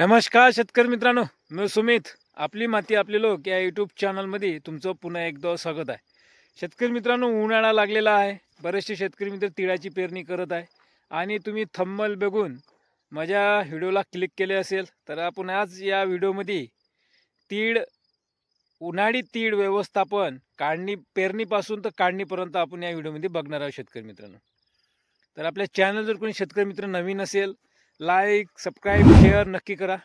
नमस्कार शेतकरी मित्रांनो मी सुमित. आपली माती आपले लोक या यूट्यूब चॅनलमध्ये तुमचं पुन्हा एकदा स्वागत आहे. शेतकरी मित्रांनो उन्हाळा लागलेला आहे. बरेचसे शेतकरी मित्र तिळाची पेरणी करत आहे. आणि तुम्ही थंबल बघून माझ्या व्हिडिओला क्लिक केले असेल तर आपण आज या व्हिडिओमध्ये तीळ उन्हाळी तीळ व्यवस्थापन काढणी पेरणीपासून तर काढणीपर्यंत आपण या व्हिडिओमध्ये बघणार आहोत शेतकरी मित्रांनो. तर आपल्या चॅनल जर कोणी शेतकरी मित्र नवीन असेल लाईक सबस्क्राईब शेअर नक्की करा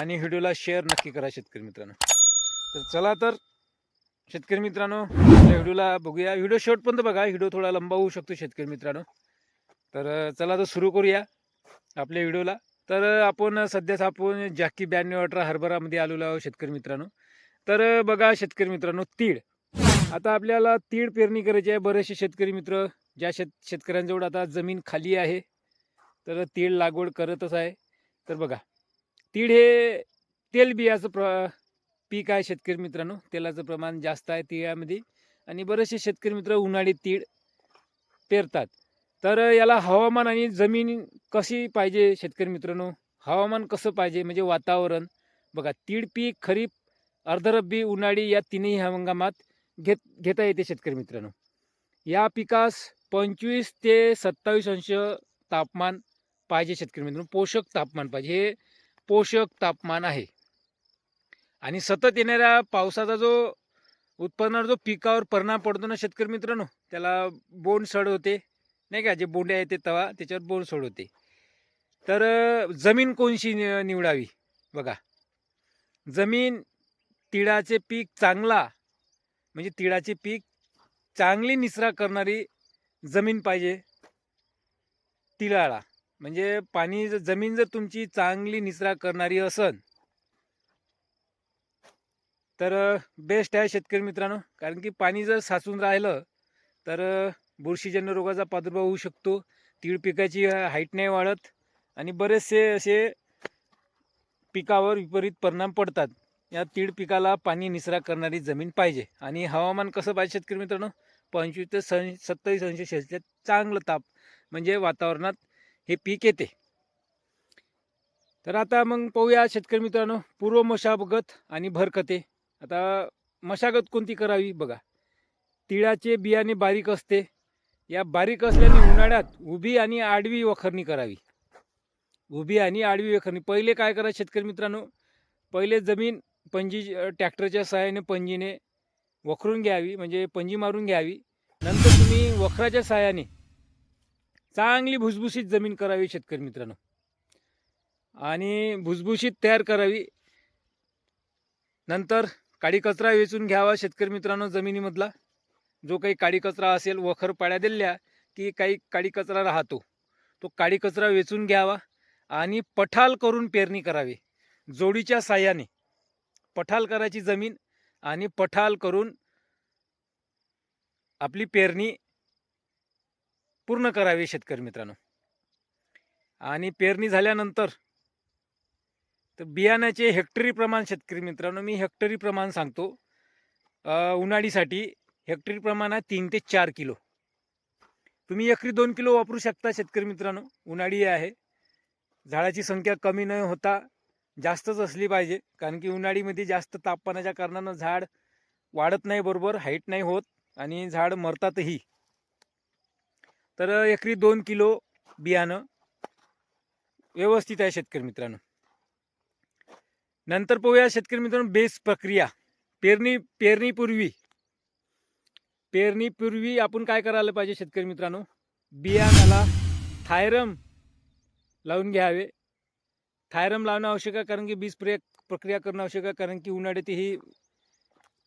आणि व्हिडिओला शेअर नक्की करा शेतकरी मित्रांनो. तर चला तर शेतकरी मित्रांनो आपल्या व्हिडिओला बघूया. व्हिडिओ शेवटपर्यंत बघा व्हिडिओ थोडा लंबा होऊ शकतो शेतकरी मित्रांनो. तर चला तर सुरू करूया आपल्या व्हिडिओला. तर आपण सध्याच आपण जॅकी ब्याण्णव अठरा हरभरामध्ये आलेलो आहोत शेतकरी मित्रांनो. तर बघा शेतकरी मित्रांनो तीळ. आता आपल्याला तीळ पेरणी करायची आहे. बरेचसे शेतकरी मित्र ज्या शेत शेतकऱ्यांजवळ आता जमीन खाली आहे तर तीळ लागवड करतच आहे. तर बघा तीळ हे तेलबियाचं प्र पीक आहे शेतकरी मित्रांनो. तेलाचं प्रमाण जास्त आहे तिळामध्ये आणि बरेचसे शेतकरी मित्र उन्हाळी तीळ पेरतात. तर याला हवामान आणि जमीन कशी पाहिजे शेतकरी मित्रांनो? हवामान कसं पाहिजे? म्हणजे वातावरण. बघा तीळ पीक खरीप अर्धरब्बी उन्हाळी या तिन्ही हंगामात घेत घेता येते शेतकरी मित्रांनो. या पिकास पंचवीस ते सत्तावीस अंश तापमान पाहिजे शेतकरी मित्रांनो पोषक तापमान पाहिजे. हे पोषक तापमान आहे. आणि सतत येणाऱ्या पावसाचा जो उत्पन्नावर जो पिकावर परिणाम पडतो ना शेतकरी मित्रांनो त्याला बोंड सड होते. नाही का? जे बोंडे आहेत ते तवा त्याच्यावर बोंड सड होते. तर जमीन कोणशी निवडावी? बघा. जमीन तिळाचे पीक चांगला म्हणजे तिळाचे पीक चांगली निसरा करणारी जमीन पाहिजे. तिळाळा. म्हणजे पाणी जर जमीन जर तुमची चांगली निचरा करणारी असन तर बेस्ट आहे शेतकरी मित्रांनो. कारण की पाणी जर साचून राहिलं तर बुरशीजन्य रोगाचा प्रादुर्भाव होऊ शकतो. तीळ पिकाची हाईट नाही वाढत आणि बरेचसे असे पिकावर विपरीत परिणाम पडतात. या तीळ पिकाला पाणी निचरा करणारी जमीन पाहिजे. आणि हवामान कसं पाहिजे शेतकरी मित्रांनो? पंचवीस ते सं सत्तावीस अंश सेल्सिअस चांगलं ताप म्हणजे वातावरणात हे पीक येते. तर आता मग पाहूया शेतकरी मित्रांनो पूर्व मशागत आणि भरकते. आता मशागत कोणती करावी बघा. तिळाचे बियाणे बारीक असते. या बारीक असल्याने उन्हाळ्यात उभी आणि आडवी वखरणी करावी. उभी आणि आडवी वखरणी. पहिले काय करा शेतकरी मित्रांनो पहिले जमीन पंजी ट्रॅक्टरच्या सहाय्याने पंजीने वखरून घ्यावी म्हणजे पंजी मारून घ्यावी. नंतर तुम्ही वखराच्या सहाय्याने चांगली भुसभुशीत जमीन करावी शेतकरी मित्रांनो. आणि भुसभुशीत तयार करावी. नंतर काडी कचरा वेचून घ्यावा शेतकरी मित्रांनो जमिनीमधला. जो काही काडी कचरा असेल वखर पाड्या दिल्या की काही काडी कचरा राहतो तो काडी कचरा वेचून घ्यावा आणि पठाल करून पेरणी करावी. जोडीच्या साह्याने पठाल करायची जमीन आणि पठाल करून आपली पेरणी पूर्ण करावी शेतकरी मित्रांनो. आणि पेरणी झाल्यानंतर तर बियाण्याचे हेक्टरी प्रमाण शेतकरी मित्रांनो मी हेक्टरी प्रमाण सांगतो. उन्हाळीसाठी हेक्टरी प्रमाण आहे तीन ते चार किलो. तुम्ही एकरी दोन किलो वापरू शकता शेतकरी मित्रांनो. उन्हाळी आहे. झाडाची संख्या कमी न होता जास्तच असली पाहिजे कारण की उन्हाळीमध्ये जास्त तापमानाच्या कारणानं झाड वाढत नाही बरोबर हाईट नाही होत आणि झाड मरतातही. तर एकरी दोन किलो बियाणं व्यवस्थित आहे शेतकरी मित्रांनो. नंतर पाहूया शेतकरी मित्रांनो बेस प्रक्रिया. पेरणी पेरणीपूर्वी पेरणीपूर्वी आपण काय करायला पाहिजे शेतकरी मित्रांनो? बियाणाला थायरम लावून घ्यावे. थायरम लावणं आवश्यक आहे कारण की बीज प्रय प्रक्रिया करणं आवश्यक आहे कारण की उन्हाळ्यात ही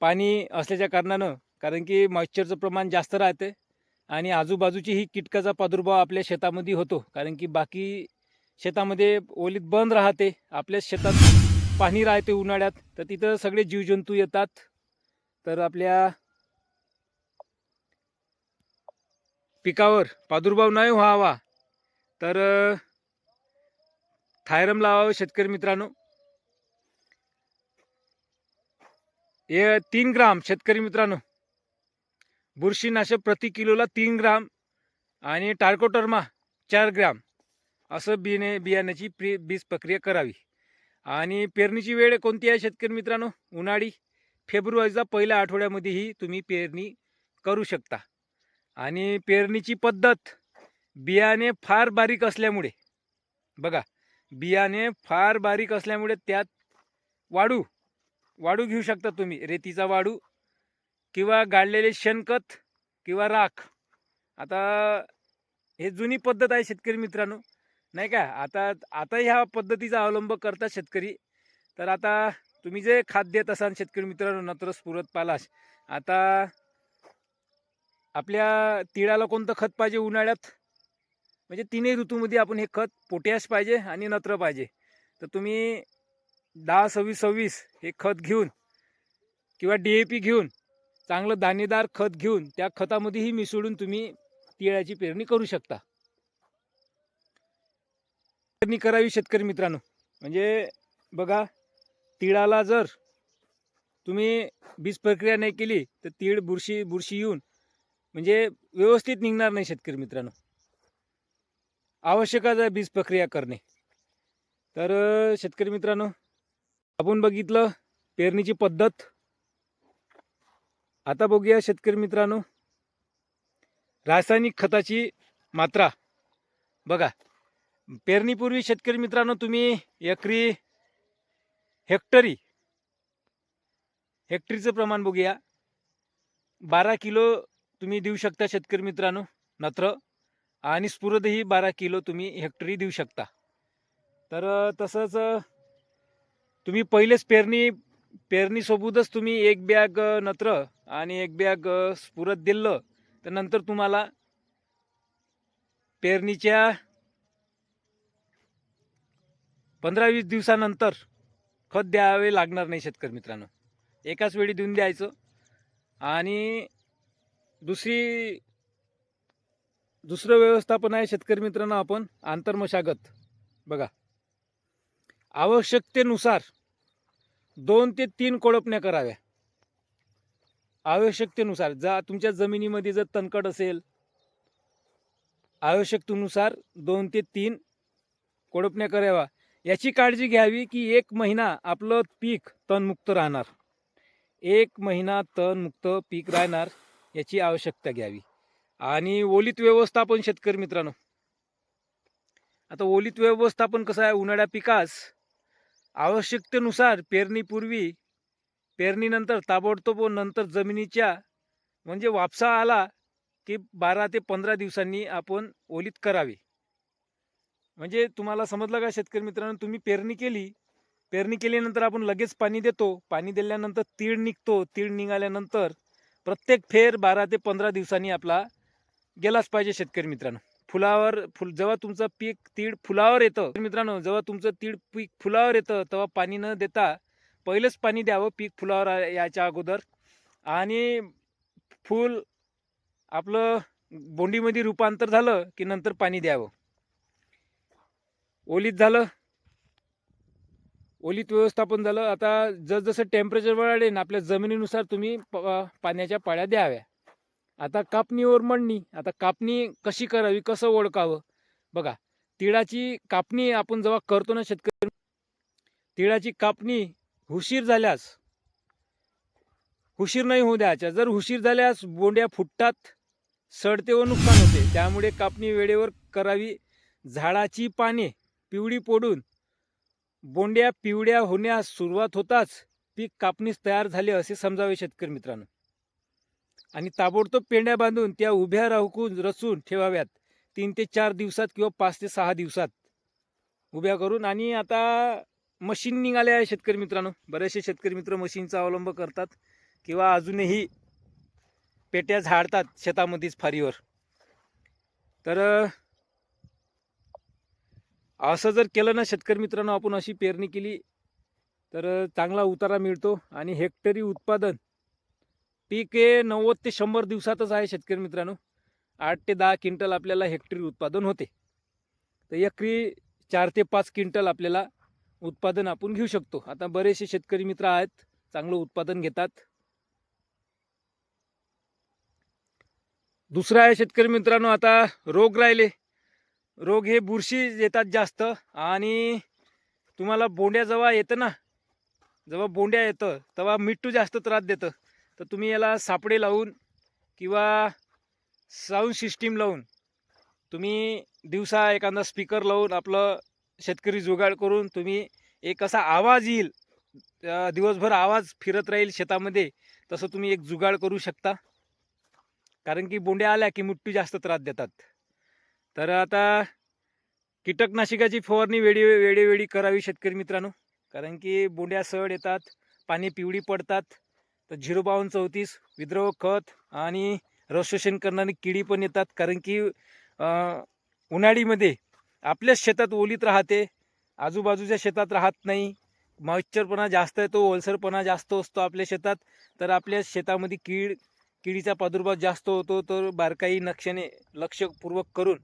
पाणी असल्याच्या कारणानं कारण की मॉइश्चरचं प्रमाण जास्त राहते. आणि आजूबाजूची ही कीटकाचा प्रादुर्भाव आपल्या शेतामध्ये होतो. कारण की बाकी शेतामध्ये ओलीत बंद राहते. आपल्या शेतात पाणी राहते उन्हाळ्यात. तर तिथं सगळे जीवजंतू येतात. तर आपल्या पिकावर प्रादुर्भाव नाही व्हावा. तर थायरम लावावं शेतकरी मित्रांनो. हे तीन ग्राम शेतकरी मित्रांनो. बुरशीनाशक प्रति किलोला तीन ग्राम आणि टार्कोटर्मा चार ग्राम असं बियाणे बियाण्याची प्री बीज प्रक्रिया करावी. आणि पेरणीची वेळ कोणती आहे शेतकरी मित्रांनो? उन्हाळी फेब्रुवारीचा पहिल्या आठवड्यामध्येही तुम्ही पेरणी करू शकता. आणि पेरणीची पद्धत बियाणे फार बारीक असल्यामुळे बघा बियाणे फार बारीक असल्यामुळे त्यात वाढू वाढू घेऊ शकता तुम्ही रेतीचा वाढू किंवा गाळलेले शेणखत किंवा राख. आता हे जुनी पद्धत आहे शेतकरी मित्रांनो. नाही का? आता आता ह्या पद्धतीचा अवलंब करतात शेतकरी. तर आता तुम्ही जे खाद देत असाल शेतकरी मित्रांनो नत्र स्फुरत पालाश आता आपल्या तिळाला कोणतं खत पाहिजे उन्हाळ्यात? म्हणजे तिन्ही ऋतूमध्ये आपण हे खत पोटॅश पाहिजे आणि नत्र पाहिजे. तर तुम्ही दहा सव्वीस सव्वीस हे खत घेऊन किंवा डी ए पी घेऊन चांगलं दाणेदार खत घेऊन त्या खतामध्येही मिसळून तुम्ही तिळाची पेरणी करू शकता. पेरणी करावी शेतकरी मित्रांनो. म्हणजे बघा तिळाला जर तुम्ही बीज प्रक्रिया नाही केली तर तीळ बुरशी बुरशी येऊन म्हणजे व्यवस्थित निघणार नाही शेतकरी मित्रांनो. आवश्यकच आहे बीज प्रक्रिया करणे. तर शेतकरी मित्रांनो आपण बघितलं पेरणीची पद्धत आता बघूया शेतकरी मित्रांनो. रासायनिक खताची मात्रा. बघा पेरणीपूर्वी शेतकरी मित्रांनो तुम्ही एकरी हेक्टरी हेक्टरीचं प्रमाण बघूया. बारा किलो तुम्ही देऊ शकता शेतकरी मित्रांनो नत्र. आणि स्फुरदही बारा किलो तुम्ही हेक्टरी देऊ शकता. तर तसंच तुम्ही पहिलेच पेरणी पेरणीसोबतच तुम्ही एक बॅग नत्र आणि एक बॅग स्फुरत स्फुरद दिलं तर नंतर तुम्हाला पेरणीच्या पंधरा वीस दिवसानंतर खत द्यावे लागणार नाही शेतकरी मित्रांनो. एकाच वेळी देऊन द्यायचं. आणि दुसरी दुसरं व्यवस्थापन आहे शेतकरी मित्रांनो आपण आंतरमशागत. बघा. आवश्यकतेनुसार दोन ते तीन कोळपण्या कराव्या. आवश्यकतेनुसार जा तुमच्या जमिनीमध्ये जर तणकट असेल आवश्यकतेनुसार दोन ते तीन कोडपण्या कराव्या याची काळजी घ्यावी की एक महिना आपलं पीक तणमुक्त राहणार. एक महिना तणमुक्त पीक राहणार याची आवश्यकता घ्यावी. आणि ओलीत व्यवस्थापन शेतकरी मित्रांनो. आता ओलीत व्यवस्थापन कसं आहे? उन्हाळ्या पिकास आवश्यकतेनुसार पेरणीपूर्वी पेरणीनंतर ताबडतोब नंतर जमिनीच्या म्हणजे वापसा आला की बारा ते पंधरा दिवसांनी आपण ओलीत करावी. म्हणजे तुम्हाला समजलं का शेतकरी मित्रांनो तुम्ही पेरणी केली पेरणी केल्यानंतर आपण लगेच पाणी देतो पाणी दिल्यानंतर तीळ निघतो तीळ निघाल्यानंतर प्रत्येक फेर बारा ते पंधरा दिवसांनी आपला गेलाच पाहिजे शेतकरी मित्रांनो. फुलावर फुल जेव्हा तुमचं पीक तीळ फुलावर येतं मित्रांनो जेव्हा तुमचं तीळ पीक फुलावर येतं तेव्हा पाणी न देता पहिलंच पाणी द्यावं पीक फुलावर याच्या अगोदर. आणि फूल आपलं बोंडीमध्ये रूपांतर झालं की नंतर पाणी द्यावं. ओलीत झालं. ओलीत व्यवस्थापन झालं. आता जसजसं टेम्परेचर वाढेल आपल्या जमिनीनुसार तुम्ही प- पाण्याच्या पाळ्या द्याव्या. आता कापणीवर मळणी आता कापणी कशी करावी कसं ओळखावं? बघा तिळाची कापणी आपण जेव्हा करतो ना शेतकरी तिळाची कापणी हुशीर झाल्यास हुशीर नाही होऊ द्यायच्या. जर हुशीर झाल्यास बोंड्या फुटतात सडते व नुकसान होते. त्यामुळे कापणी वेळेवर करावी. झाडाची पाने पिवळी पडून बोंड्या पिवळ्या होण्यास सुरुवात होताच पीक कापणीस तयार झाले असे समजावे शेतकरी मित्रांनो. आणि ताबडतोब पेंड्या बांधून त्या उभ्या राहून रचून ठेवाव्यात. तीन ते चार दिवसात किंवा पाच ते सहा दिवसात उभ्या करून. आणि आता मशीन निघाले आहे शेतकरी मित्रांनो. बरेचसे शेतकरी मित्र मशीनचा अवलंब करतात किंवा अजूनही पेट्या झाडतात शेतामध्येच फारीवर. तर असं जर केलं ना शेतकरी मित्रांनो आपण अशी पेरणी केली तर चांगला उतारा मिळतो आणि हेक्टरी उत्पादन पीक हे नव्वद ते शंभर दिवसातच आहे शेतकरी मित्रांनो. आठ ते दहा क्विंटल आपल्याला हेक्टरी उत्पादन होते. तर एकरी चार ते पाच क्विंटल आपल्याला उत्पादन आपण घेऊ शकतो. आता बरेचसे शेतकरी मित्र आहेत चांगलं उत्पादन घेतात. दुसरं आहे शेतकरी मित्रांनो आता रोग राहिले. रोग हे बुरशी येतात जास्त आणि तुम्हाला बोंड्या जेव्हा येतं ना जेव्हा बोंड्या येतं तेव्हा मिट्टू जास्त त्रास देतं. तर तुम्ही याला सापडे लावून किंवा साऊंड सिस्टीम लावून तुम्ही दिवसा एखादा स्पीकर लावून आपलं शेतकरी जुगाड करून तुम्ही एक असा आवाज येईल दिवसभर आवाज फिरत राहील शेतामध्ये तसं तुम्ही एक जुगाड करू शकता. कारण की बोंड्या आल्या की मुट्टू जास्त त्रास देतात. तर आता कीटकनाशकाची फवारणी वेळी वेळोवेळी करावी शेतकरी मित्रांनो. कारण की बोंड्या सड येतात पाणी पिवळी पडतात. तर झिरो बावन्न चौतीस विद्रव खत आणि रसोषण करणारी किडी पण येतात. कारण की उन्हाळीमध्ये आपल्याच शेतात ओलीत राहते. आजूबाजूच्या शेतात राहत नाही. मॉइश्चरपणा जास्त येतो ओलसरपणा जास्त असतो आपल्या शेतात. तर आपल्या शेतामध्ये कीड किडीचा प्रादुर्भाव जास्त होतो तर बारकाई नक्षाने लक्षपूर्वक करून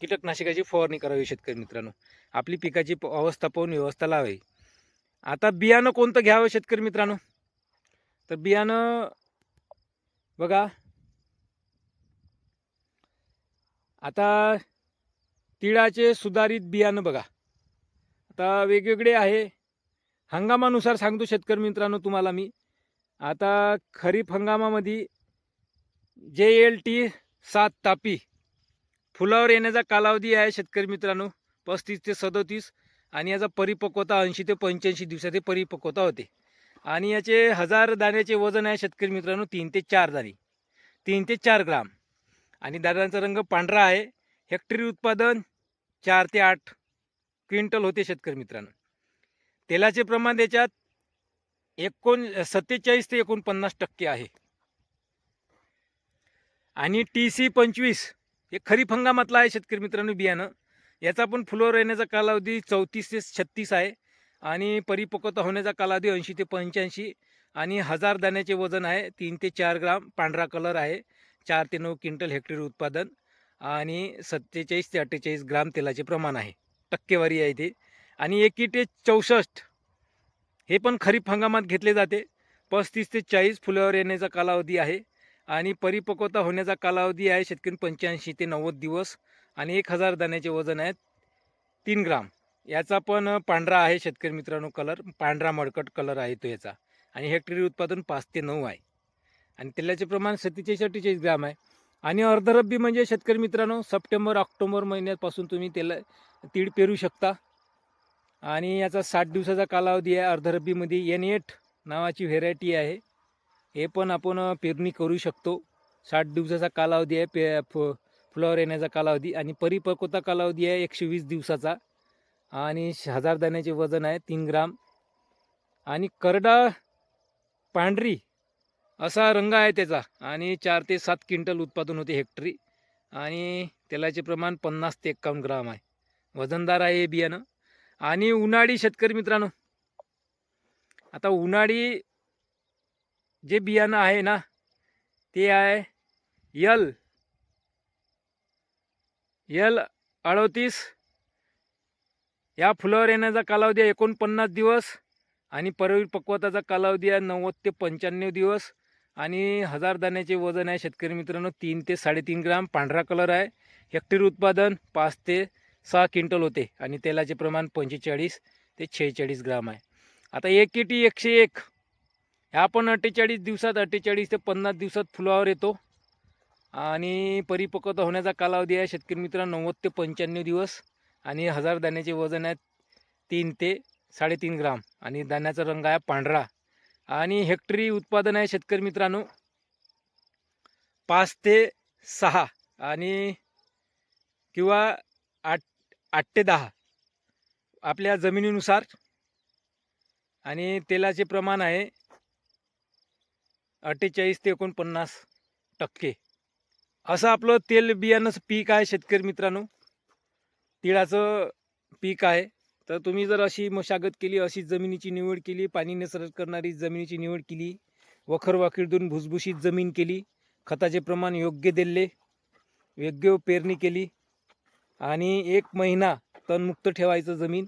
कीटकनाशकाची फवारणी करावी शेतकरी मित्रांनो. आपली पिकाची प- अवस्था पाहून व्यवस्था लावावी. आता बियाणं कोणतं घ्यावं शेतकरी मित्रांनो? तर बियाणं बघा. आता तिळाचे सुधारित बियाणं बघा. आता वेगवेगळे आहे. हंगामानुसार सांगतो शेतकरी मित्रांनो तुम्हाला मी. आता खरीप हंगामामध्ये जे एल टी सात तापी. फुलावर येण्याचा कालावधी आहे शेतकरी मित्रांनो. पस्तीस ते सदोतीस आणि याचा परिपक्वता ऐंशी ते पंच्याऐंशी दिवसात हे परिपक्वता होते. आणि याचे हजार दाण्याचे वजन आहे शेतकरी मित्रांनो तीन ते चार दाणे. तीन ते चार ग्राम. आणि दाण्याचा रंग पांढरा आहे. हेक्टरी उत्पादन चार ते आठ क्विंटल होते शेतकरी मित्रांनो. तेलाचे प्रमाण त्याच्यात एकोण सत्तेचाळीस ते एकोणपन्नास टक्के आहे. आणि टी सी पंचवीस हे खरीप हंगामातलं आहे शेतकरी मित्रांनो बियाणं. याचा पण फुलावर येण्याचा कालावधी चौतीस ते छत्तीस आहे. आणि परिपक्वता होण्याचा कालावधी ऐंशी ते पंच्याऐंशी. आणि हजार दाण्याचे वजन आहे तीन ते चार ग्राम पांढरा कलर आहे. चार ते नऊ क्विंटल हेक्टरी उत्पादन. आणि सत्तेचाळीस ते अठ्ठेचाळीस ग्राम तेलाचे प्रमाण आहे. टक्केवारी आहे ते. आणि एकी ते चौसष्ट हे पण खरीप हंगामात घेतले जाते. पस्तीस ते चाळीस फुलावर येण्याचा कालावधी आहे आणि परिपक्वता होण्याचा कालावधी आहे शेतकरी पंच्याऐंशी ते नव्वद दिवस आणि एक हजार दाण्याचे वजन आहे तीन ग्राम. याचा पण पांढरा आहे शेतकरी मित्रांनो कलर. पांढरा मडकट कलर आहे तो याचा. आणि हेक्टरी उत्पादन पाच ते नऊ आहे. आणि तेलाचे प्रमाण सत्तेचाळीस अठ्ठेचाळीस ग्राम आहे. आणि अर्धरब्बी म्हणजे शेतकरी मित्रांनो सप्टेंबर ऑक्टोबर महिन्यापासून तुम्ही त्याला तीळ पेरू शकता. आणि याचा साठ दिवसाचा कालावधी आहे अर्धरब्बीमध्ये. एन एट नावाची व्हेरायटी आहे. हे पण आपण पेरणी करू शकतो. साठ दिवसाचा कालावधी आहे पे फ फुलावर येण्याचा कालावधी. आणि परिपक्वता कालावधी आहे एकशे वीस दिवसाचा. आणि हजार दाण्याचे वजन आहे तीन ग्राम. आणि करडा पांढरी असा रंग आहे त्याचा. आणि चार ते सात क्विंटल उत्पादन होते हेक्टरी. आणि तेलाचे प्रमाण पन्नास ते एक्कावन्न ग्राम आहे. वजनदार आहे हे बियाणं. आणि उन्हाळी शेतकरी मित्रांनो आता उन्हाळी जे बियाणं आहे ना ते आहे यल. यल अडतीस. या फुलावर येण्याचा कालावधी आहे एकोणपन्नास दिवस आणि परिपक्वताचा कालावधी आहे नव्वद ते पंच्याण्णव दिवस. आणि हजार दाण्याचे वजन आहे शेतकरी मित्रांनो तीन ते साडेतीन ग्राम. पांढरा कलर आहे. हेक्टर उत्पादन पाच ते सहा क्विंटल होते आणि तेलाचे प्रमाण पंचेचाळीस ते शेहेचाळीस ग्राम आहे. आता एक किटी एकशे एक. ह्या पण अठ्ठेचाळीस दिवसात अठ्ठेचाळीस ते पन्नास दिवसात फुलावर येतो. आणि परिपक्वता होण्याचा कालावधी आहे शेतकरी मित्रांनो नव्वद ते पंच्याण्णव दिवस. आणि हजार दाण्याचे वजन आहे तीन ते साडेतीन ग्राम. आणि दाण्याचा रंग आहे पांढरा. आणि हेक्टरी उत्पादन आहे शेतकरी मित्रांनो. पाच ते सहा आणि किंवा आठ आठ ते दहा आपल्या जमिनीनुसार. आणि तेलाचे प्रमाण आहे अठ्ठेचाळीस ते एकोणपन्नास टक्के. असं आपलं तेल बियाणंच पीक आहे शेतकरी मित्रांनो. तिळाचं पीक आहे. तर तुम्ही जर अशी मशागत केली अशी जमिनीची निवड केली पाणी निसर्ग करणारी जमिनीची निवड केली वखर भुसभुशीत जमीन केली खताचे प्रमाण योग्य दिले योग्य पेरणी केली आणि एक महिना तणमुक्त ठेवायचं जमीन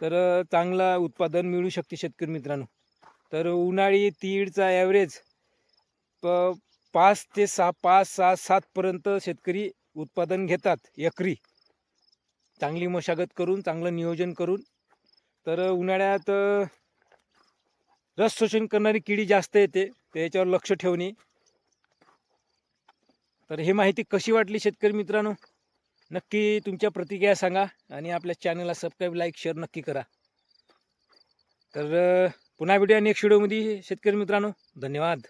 तर चांगला उत्पादन मिळू शकते शेतकरी मित्रांनो. तर उन्हाळी तीळचा ॲव्हरेज प पाच ते सहा पाच सहा सातपर्यंत शेतकरी उत्पादन घेतात एकरी. चांगली मशागत करून चांगलं नियोजन करून. तर उन्हाळ्यात रस शोषण करणारी किडी जास्त येते त्याच्यावर लक्ष ठेवणे. तर हे माहिती कशी वाटली शेतकरी मित्रांनो? नक्की तुमच्या प्रतिक्रिया सांगा आणि आपल्या चॅनलला सबस्क्राईब लाईक शेअर नक्की करा. तर पुन्हा भेटूया नेक्स्ट व्हिडिओमध्ये. शेतकरी मित्रांनो धन्यवाद.